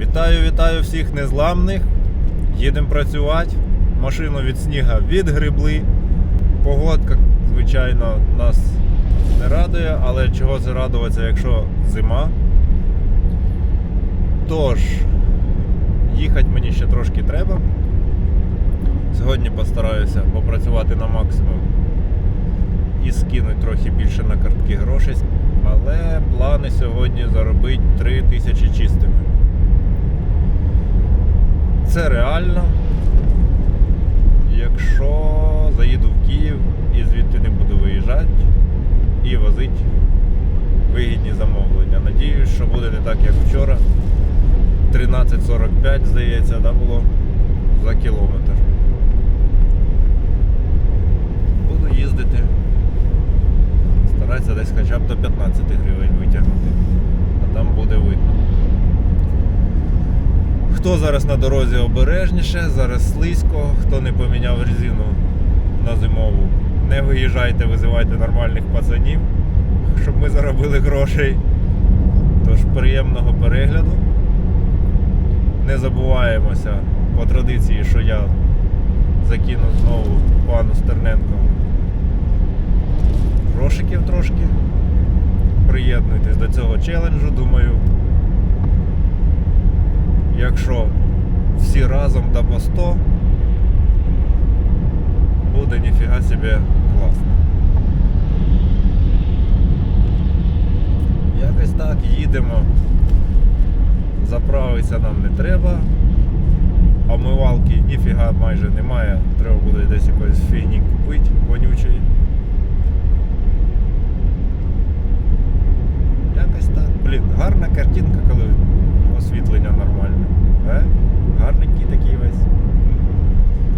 Вітаю, вітаю всіх незламних. Їдемо працювати. Машину від сніга відгребли. Погодка, звичайно, нас не радує, але чого це радуватися, якщо зима. Тож, їхати мені ще трошки треба. Сьогодні постараюся попрацювати на максимум і скинуть трохи більше на картки грошей. Але плани сьогодні заробити 3 тисячі чистими. Це реально. Якщо заїду в Київ і звідти не буду виїжджати і возити вигідні замовлення. Надіюсь, що буде не так, як вчора. 13.45, здається, да, було за кілометр. Буду їздити. Старатися десь хоча б до 15 гривень витягнути. А там буде видно. Хто зараз на дорозі обережніше, зараз слизько, хто не поміняв резину на зимову, не виїжджайте, визивайте нормальних пацанів, щоб ми заробили грошей. Тож приємного перегляду. Не забуваємося по традиції, що я закину знову пану Стерненко грошиків трошки. Приєднуйтесь до цього челенджу, думаю. Якщо всі разом та по 100, буде ніфіга собі класно. Якось так їдемо. Заправитися нам не треба. Омивалки ніфіга майже немає. Треба буде десь якоїсь фігні купити вонючої. Якось так. Блін, гарна картинка, коли освітлення нормальне. Е? Гарненький такий весь.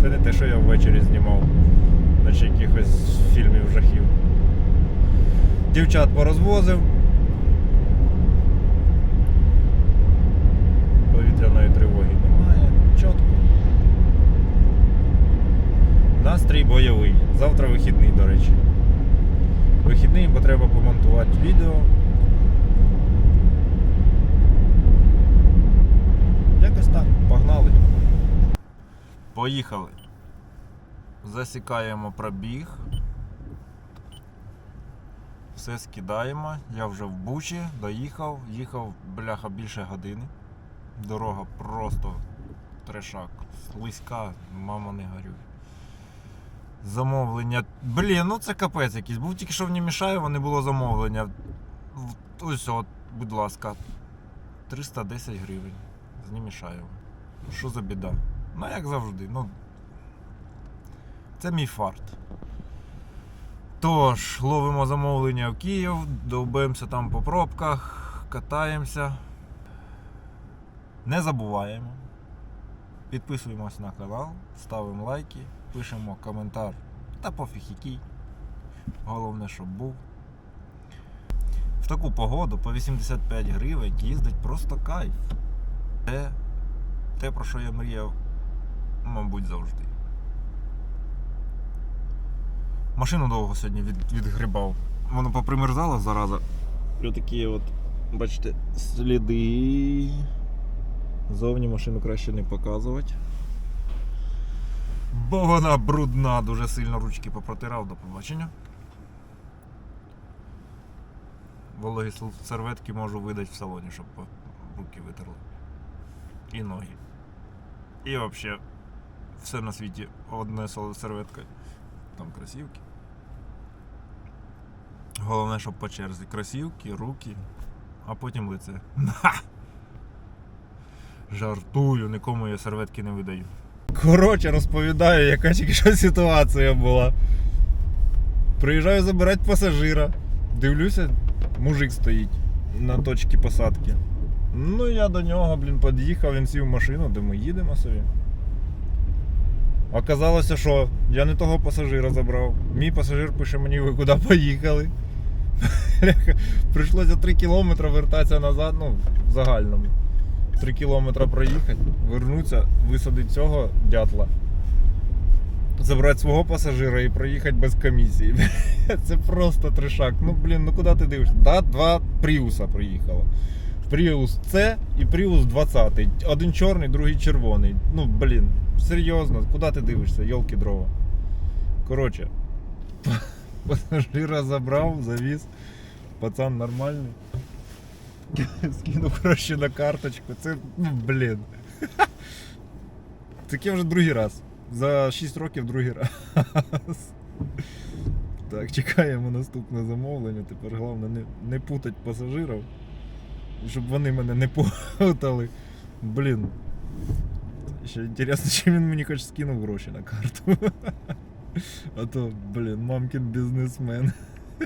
Це не те, що я ввечері знімав, наче якихось фільмів жахів. Дівчат порозвозив. Повітряної тривоги немає. Чітко. Настрій бойовий. Завтра вихідний, до речі. Вихідний, бо треба помонтувати відео. Якось так, погнали. Поїхали. Засікаємо пробіг. Все скидаємо. Я вже в Бучі, доїхав, їхав бляха більше години. Дорога просто трешак. Слизька, мама не горюй. Замовлення. Блін, ну це капець якийсь. Був тільки що в Німішаєво не було замовлення. Ось от, будь ласка. 310 гривень. З Німішаєва. Що за біда? Ну як завжди. Ну, це мій фарт. Тож, ловимо замовлення в Київ, довбимося там по пробках, катаємося. Не забуваємо. Підписуємось на канал, ставимо лайки, пишемо коментар та пофіг який. Головне, щоб був. В таку погоду по 85 гривень їздить просто кайф. Те, те, про що я мріяв, мабуть, завжди. Машину довго сьогодні від, відгрібав. Воно попримерзало зараза. І отакі от, бачите, сліди. Зовні машину краще не показувати. Бо вона брудна, дуже сильно ручки попротирав до побачення. Вологі серветки можу видати в салоні, щоб руки витерли. І ноги. І взагалі все на світі одне серветка. Там кросівки. Головне, щоб по черзі. Кросівки, руки, а потім лице. Жартую, нікому я серветки не видаю. Коротше, розповідаю, яка тільки що ситуація була. Приїжджаю забирати пасажира. Дивлюся, мужик стоїть на точці посадки. Ну я до нього, блін, під'їхав, він сів в машину, де ми їдемо собі. Оказалося, що я не того пасажира забрав. Мій пасажир пише мені, ви куди поїхали. Прийшлося 3 кілометри вертатися назад, ну, в загальному. 3 кілометри проїхати, вернутися, висадити цього дятла. Забрати свого пасажира і проїхати без комісії. Це просто трешак. Ну блін, ну куди ти дивишся? Да, два Пріуса приїхало. Prius C і Prius 20. Один чорний, другий червоний. Ну, блін, серйозно, куди ти дивишся, йолки дрова. Коротше, пасажира забрав, завіз. Пацан нормальний. Скинув гроші на карточку. Це, ну, блін. Таке вже другий раз. За 6 років другий раз. Так, чекаємо наступне замовлення. Тепер головне не, не путать пасажирів. Щоб вони мене не путали. Блін. Ще інтересно, чи він мені хоч скинув гроші на карту. А то, блін, мамкін бізнесмен.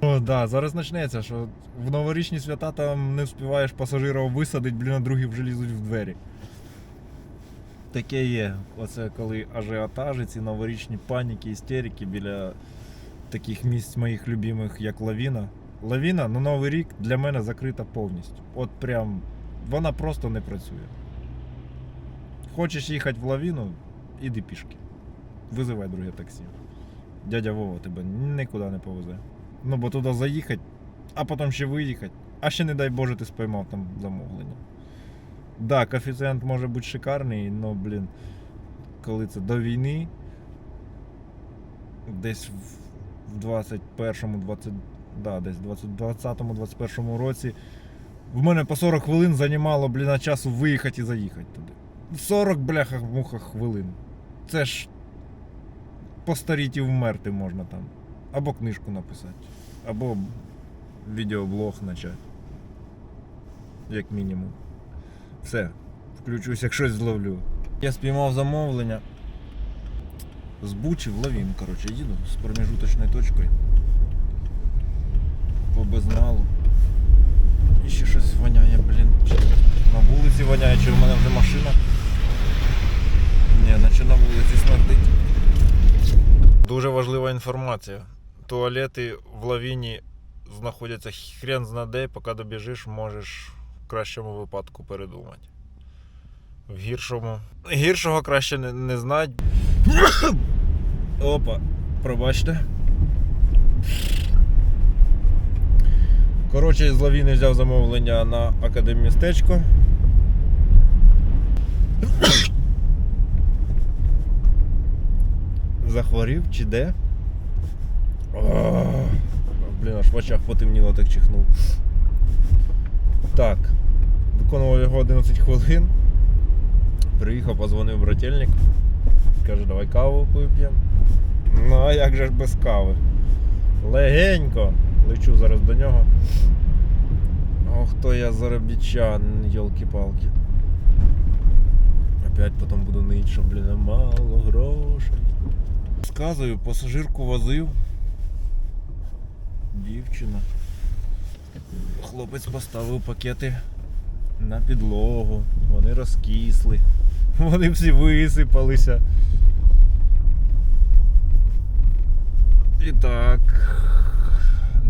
О, да, зараз почнеться, що в новорічні свята там не вспіваєш пасажирів висадити, блін, а другі вже лізуть в двері. Таке є. Оце коли ажіотажі, ці новорічні паніки, істерики біля таких місць моїх любимих, як Лавіна. Лавіна на Новий рік для мене закрита повністю. От прям вона просто не працює. Хочеш їхати в лавіну, іди пішки. Визивай друге таксі. Дядя Вова тебе нікуди не повезе. Ну бо туди заїхати, а потім ще виїхати. А ще не дай Боже, ти спіймав там замовлення. Да, коефіцієнт може бути шикарний, але, блін, коли це до війни, десь в 21-му, 20, да, десь в 20-му, 21-му році в мене по 40 хвилин займало, блін, часу виїхати і заїхати туди. 40 бляха муха хвилин. Це ж постаріти вмерти можна там. Або книжку написати, або відеоблог почати. Як мінімум. Все, включусь, як щось зловлю. Я спіймав замовлення. З Бучі в Лавін, коротше, їду з промежуточною точкою. По безналу. І ще щось воняє, блін. Чи на вулиці воняє, чи в мене вже машина. Ні, наче на вулиці смердить. Дуже важлива інформація. Туалети в лавіні знаходяться хрен зна де, поки добіжиш, можеш в кращому випадку передумати. В гіршому. Гіршого краще не, не знати. Опа, пробачте. Коротше, з лавіни взяв замовлення на академмістечко. Захворів чи де? О, блін, аж в очах потемніло, так чихнув. Так. Виконував його 11 хвилин. Приїхав, позвонив брательник. Каже, давай каву вип'ємо. Ну, а як же ж без кави? Легенько. Лечу зараз до нього. Ох, то я заробітчан, йолки-палки. Опять потім буду нить, що, блін, мало грошей. Сказую, пасажирку возив. Дівчина. Хлопець поставив пакети на підлогу. Вони розкисли. Вони всі висипалися. І так,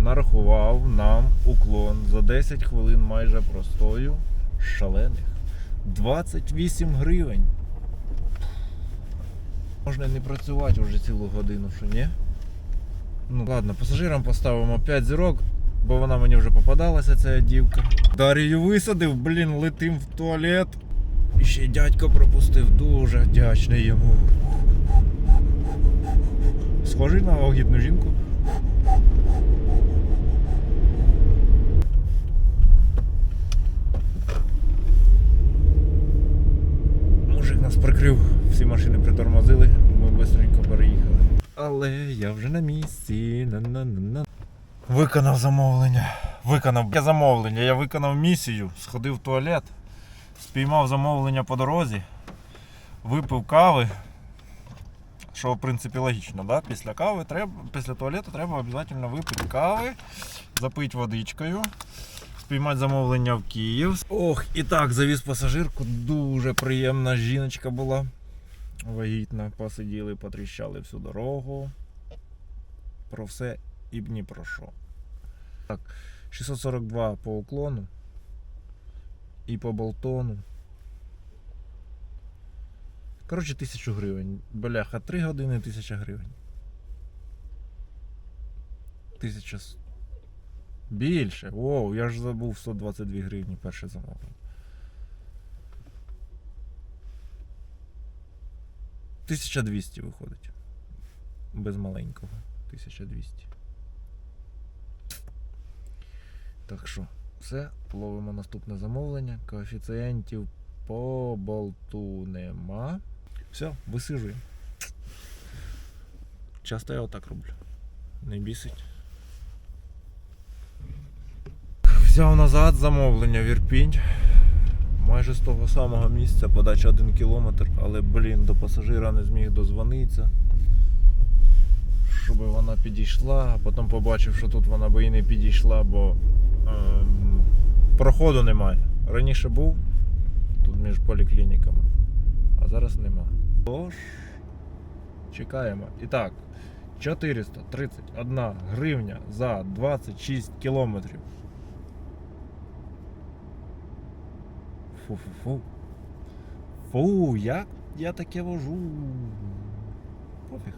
нарахував нам уклон за 10 хвилин майже простою шалених. 28 гривень. Можна не працювати вже цілу годину, що ні? Ну ладно, пасажирам поставимо 5 зірок, бо вона мені вже попадалася, ця дівка. Дар'ю висадив, блін, летим в туалет. І ще дядько пропустив, дуже вдячний йому. Схожий на огідну жінку. Мужик нас прикрив, всі машини притормозили, ми швидко переїхали. Але я вже на місці. На-на-на-на. Виконав замовлення. Виконав я замовлення. Я виконав місію, сходив в туалет, спіймав замовлення по дорозі, випив кави. Що в принципі логічно, да? після кави треба, після туалету треба обов'язково випити кави, запити водичкою, спіймати замовлення в Київ. Ох, і так, завіз пасажирку. Дуже приємна жіночка була. Вагітна, посиділи, потріщали всю дорогу. Про все і б ні про що. Так, 642 по уклону і по болтону. Коротше, 1000 гривень. Бляха, 3 години 1000 гривень. 1100. Більше. Воу, я ж забув 122 гривні перше замовлення. 1200 виходить. Без маленького. 1200. Так що, все, ловимо наступне замовлення. Коефіцієнтів по болту нема. Все, висижуємо. Часто я отак роблю. Не бісить. Взяв назад замовлення в Ірпінь. Майже з того самого місця, подача 1 кілометр, але блін, до пасажира не зміг дозвонитися. Щоб вона підійшла, а потім побачив, що тут вона би і не підійшла, бо ем, проходу немає. Раніше був тут між поліклініками, а зараз нема. Тож, чекаємо. І так, 431 гривня за 26 кілометрів. Фу-фу-фу. Фу, як я таке вожу. Пофіг.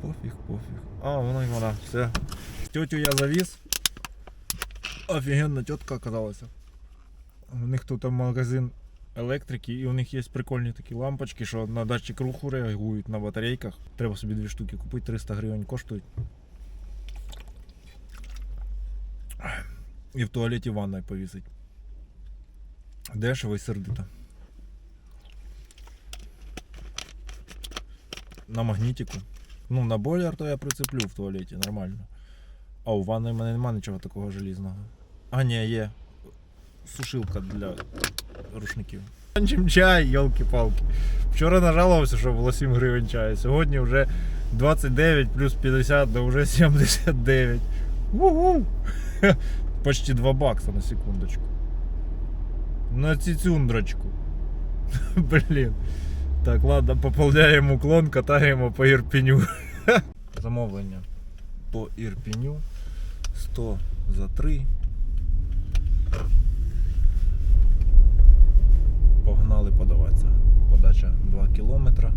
Пофіг, пофіг. А, вона й вона, все. Тетю я завіз. Офігенна тітка оказалася. У них тут магазин електрики, і у них є прикольні такі лампочки, що на датчик руху реагують на батарейках. Треба собі дві штуки купити, 300 гривень коштують. І в туалеті ванною повісить. Дешево і сердито. На магнітику. Ну, на бойлер то я прицеплю в туалеті нормально. А у ванної в мене немає нічого такого желізного. А, ні, є. Сушилка для рушників. Чай, йолки-палки. Вчора нажалувався, що було 7 гривень чаю. Сьогодні вже 29 плюс 50, да вже 79. Угу! Почти 2 бакса на секундочку. На цицюндрочку. Блін. Так, ладно, пополняємо уклон, катаємо по Ірпіню. Замовлення по Ірпіню. 100 за 3. Погнали подаватися. Подача 2 кілометра.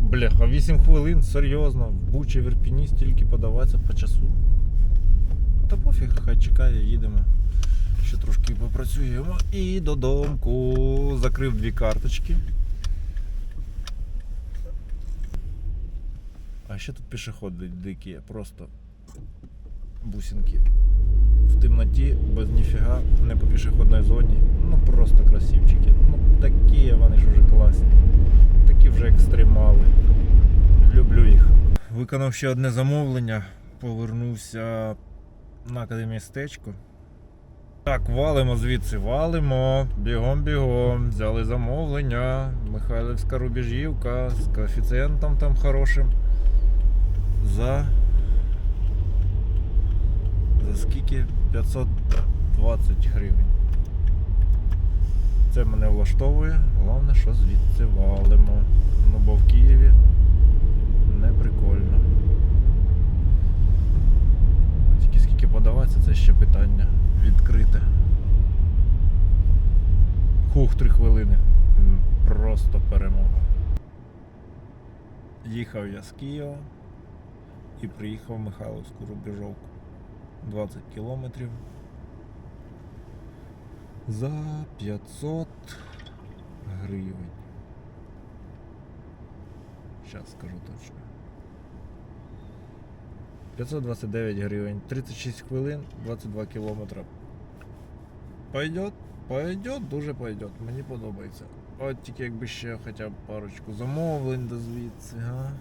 Бляха, 8 хвилин, серйозно. В Бучі в Ірпіні стільки подаватися по часу. Та пофіг, хай чекає, їдемо. Ще трошки попрацюємо і додомку. Закрив дві карточки. А ще тут пішоходи дикі, просто бусинки. В темноті, без ніфіга, не по пішохідній зоні. Ну просто красивчики. Ну такі вони ж уже класні. Такі вже екстремали. Люблю їх. Виконав ще одне замовлення. Повернувся на академістечко. Так, валимо звідси, валимо. Бігом, бігом. Взяли замовлення. Михайлівська рубежівка з коефіцієнтом там хорошим. За. За скільки? 520 гривень. Це мене влаштовує. Головне, що звідси валимо. Ну бо в Києві не прикольно. Тільки скільки подаватися, це ще питання відкрите. Хух, три хвилини. Просто перемога. Їхав я з Києва і приїхав в Михайловську рубежовку. 20 кілометрів. За 500 гривень. Зараз скажу точно. 529 гривень, 36 хвилин, 22 кілометри. Пойдет? Пойдет, дуже пойдет. Мені подобається. От тільки якби ще хоча б парочку замовлень до звідси, га.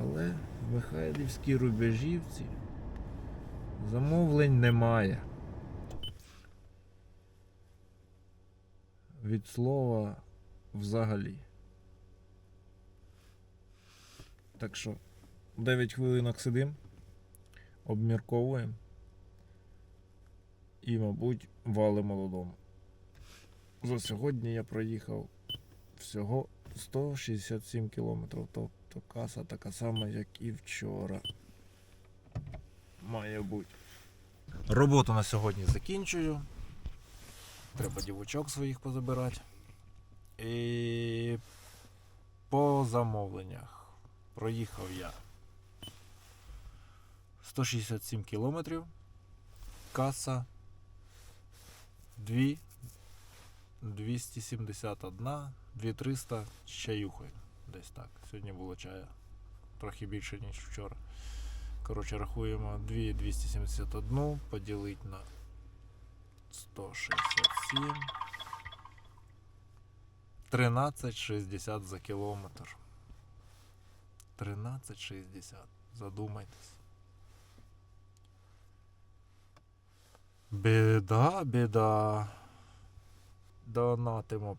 Але в Михайлівській рубежівці замовлень немає. Від слова взагалі. Так що 9 хвилинок сидим, обмірковуємо і, мабуть, валимо додому. За сьогодні я проїхав всього 167 кілометрів. Тобто каса така сама, як і вчора. Має бути. Роботу на сьогодні закінчую. Треба дівочок своїх позабирати. І по замовленнях. Проїхав я 167 кілометрів. Каса 2 271, 2300 з чаюхою. Десь так. Сьогодні було чая. Трохи більше, ніж вчора. Коротше, рахуємо 2 271 поділити на 167. 13,60 за кілометр. 13,60. Задумайтесь. Біда, біда. Донатимо